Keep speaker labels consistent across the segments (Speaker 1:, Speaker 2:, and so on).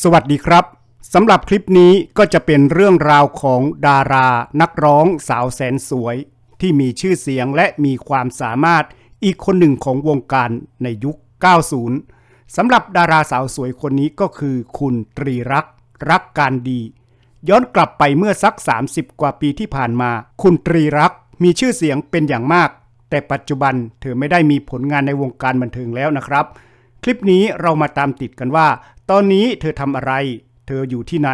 Speaker 1: สวัสดีครับสำหรับคลิปนี้ก็จะเป็นเรื่องราวของดารานักร้องสาวแสนสวย ที่มีชื่อเสียงและมีความสามารถอีกคนหนึ่งของวงการในยุค 90 สำหรับดาราสาวสวยคนนี้ก็คือคุณตรีรัก รักการดี ย้อนกลับไปเมื่อสัก 30 กว่าปีที่ผ่านมา คุณตรีรักมีชื่อเสียงเป็นอย่างมาก แต่ปัจจุบันเธอไม่ได้มีผลงานในวงการบันเทิงแล้วนะครับ คลิปนี้เรามาตามติดกันว่า ตอนนี้เธอทำอะไร เธออยู่ที่ไหน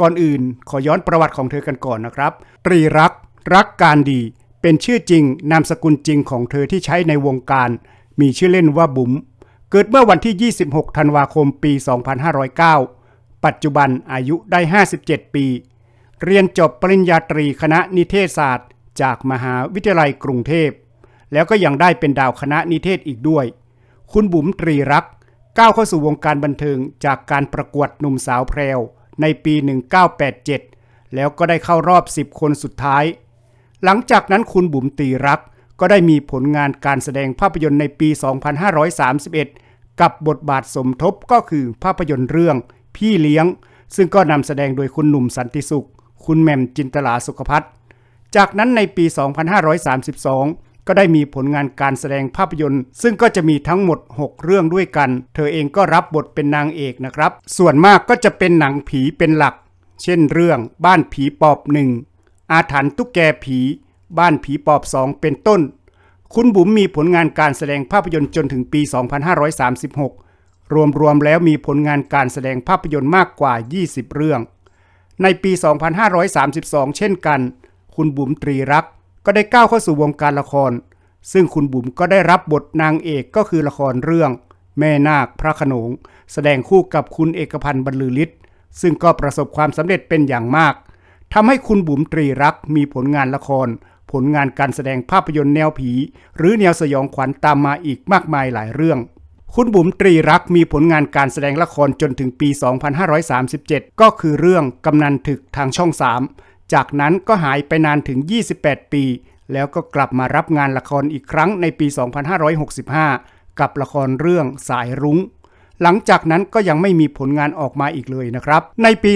Speaker 1: ก่อนอื่นขอย้อนประวัติของเธอกันก่อนนะครับ ตรีรัก รักการดี เป็นชื่อจริง นามสกุลจริงของเธอที่ใช้ในวงการ มีชื่อเล่นว่าบุ๋ม เกิดเมื่อวันที่ 26 ธันวาคม ปี 2509 ปัจจุบันอายุได้ 57 ปี เรียนจบปริญญาตรีคณะนิเทศศาสตร์ จากมหาวิทยาลัยกรุงเทพ แล้วก็ยังได้เป็นดาวคณะนิเทศอีกด้วย คุณบุ๋มตรีรัก ก้าวเข้าสู่วงการบันเทิงจากการประกวดหนุ่มสาวแพรวในปี 1987 แล้วก็ได้เข้ารอบ 10 คนสุดท้าย หลังจากนั้นคุณบุ๋มตีรัก ก็ได้มีผลงานการแสดงภาพยนตร์ในปี 2531 กับบทบาทสมทบก็คือภาพยนตร์เรื่อง พี่เลี้ยง ซึ่งก็นำแสดงโดยคุณหนุ่มสันติสุข คุณแหม่มจินตลาสุขพัฒน์จากนั้นในปี 2532 ก็ได้มีผลงานการแสดงภาพยนตร์ ซึ่งก็จะมีทั้งหมด 6 เรื่องด้วยกัน เธอเองก็รับบทเป็นนางเอกนะครับ ส่วนมากก็จะเป็นหนังผีเป็นหลัก เช่นเรื่องบ้านผีปอบหนึ่งอาถรรพ์ตุ๊กแกผี บ้านผีปอบสองเป็นต้น คุณบุ๋มมีผลงานการแสดงภาพยนตร์จนถึงปี 2536 รวมๆแล้วมีผลงานการแสดงภาพยนตร์มากกว่า 20 เรื่อง ในปี 2532 เช่นกัน คุณบุ๋มตรีรัก ก็ได้ก้าวเข้าสู่วงการละคร ซึ่งคุณบุ๋มก็ได้รับบทนางเอกก็คือละครเรื่อง แม่นาคพระขนง แสดงคู่กับคุณเอกพันธ์บรรลือฤทธิ์ซึ่งก็ประสบความสำเร็จเป็นอย่างมากทำให้คุณบุ๋มตรีรักมีผลงานละคร ผลงานการแสดงภาพยนตร์แนวผี หรือแนวสยองขวัญตามมาอีกมากมายหลายเรื่องคุณบุ๋มตรีรักมีผลงานการแสดงละครจนถึงปี 2537 ก็คือเรื่องกำนันถึกทางช่อง 3 จากนั้นก็หายไปนานถึง 28 ปี แล้วก็กลับมารับงานละครอีกครั้งในปี 2565 กับละครเรื่องสายรุง้ง หลังจากนั้นก็ยังไม่มีผลงานออกมาอีกเลยนะครับ ในปี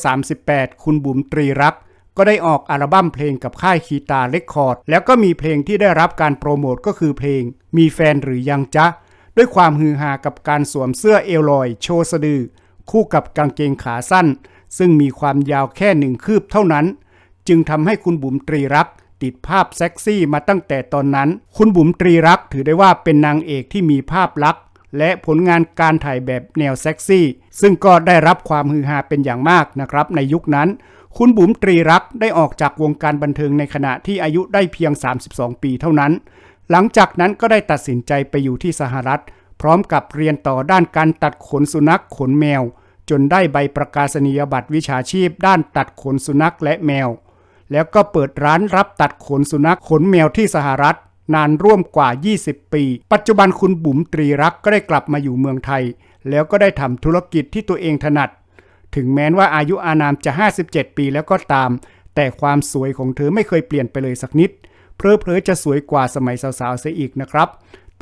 Speaker 1: 2538 คุณบุ๋มตรีรักษ์ก็ได้ออกอัลบั้มเพลงกับค่ายคีตาเรคคอร์ด แล้วก็มีเพลงที่ได้รับการโปรโมทก็คือเพลง มีแฟนหรือยังจ๊ะ ด้วยความฮือฮากับการสวมเสื้อเอลลอย โชว์สะดือ คู่กับกางเกงขาสั้น ซึ่งมีความยาวแค่หนึ่งคืบเท่านั้น จึงทำให้คุณบุ๋มตรีรักติดภาพเซ็กซี่มาตั้งแต่ตอนนั้น คุณบุ๋มตรีรักถือได้ว่าเป็นนางเอกที่มีภาพลักษณ์และผลงานการถ่ายแบบแนวเซ็กซี่ ซึ่งก็ได้รับความฮือฮาเป็นอย่างมากนะครับ ในยุคนั้น คุณบุ๋มตรีรักได้ออกจากวงการบันเทิงในขณะที่อายุได้เพียง 32 ปีเท่านั้น หลังจากนั้นก็ได้ตัดสินใจไปอยู่ที่สหรัฐ พร้อมกับเรียนต่อด้านการตัดขนสุนัขขนแมว จนได้ใบประกาศนียบัตรวิชาชีพด้านตัดขนสุนัขและแมว แล้วก็เปิดร้านรับตัดขนสุนัขขนแมวที่สหรัฐ นานร่วมกว่า 20 ปี ปัจจุบันคุณบุ๋มตรีรักก็ได้กลับมาอยู่เมืองไทย แล้วก็ได้ทำธุรกิจที่ตัวเองถนัด ถึงแม้ว่าอายุอานามจะ 57 ปีแล้วก็ตาม แต่ความสวยของเธอไม่เคยเปลี่ยนไปเลยสักนิด เพลอๆจะสวยกว่าสมัยสาวๆเสียอีกนะครับ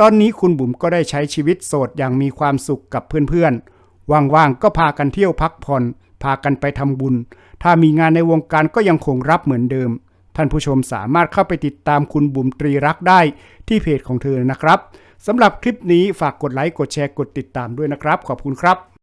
Speaker 1: ตอนนี้คุณบุ๋มก็ได้ใช้ชีวิตโสดอย่างมีความสุขกับเพื่อนๆ ว่างๆก็พากันเที่ยวพักผ่อน พากันไปทำบุญ ถ้ามีงานในวงการก็ยังคงรับเหมือนเดิม ท่านผู้ชมสามารถเข้าไปติดตามคุณบุ๋มตรีรักได้ที่เพจของเธอนะครับสำหรับคลิปนี้ฝากกดไลค์กดแชร์กดติดตามด้วยนะครับ ขอบคุณครับ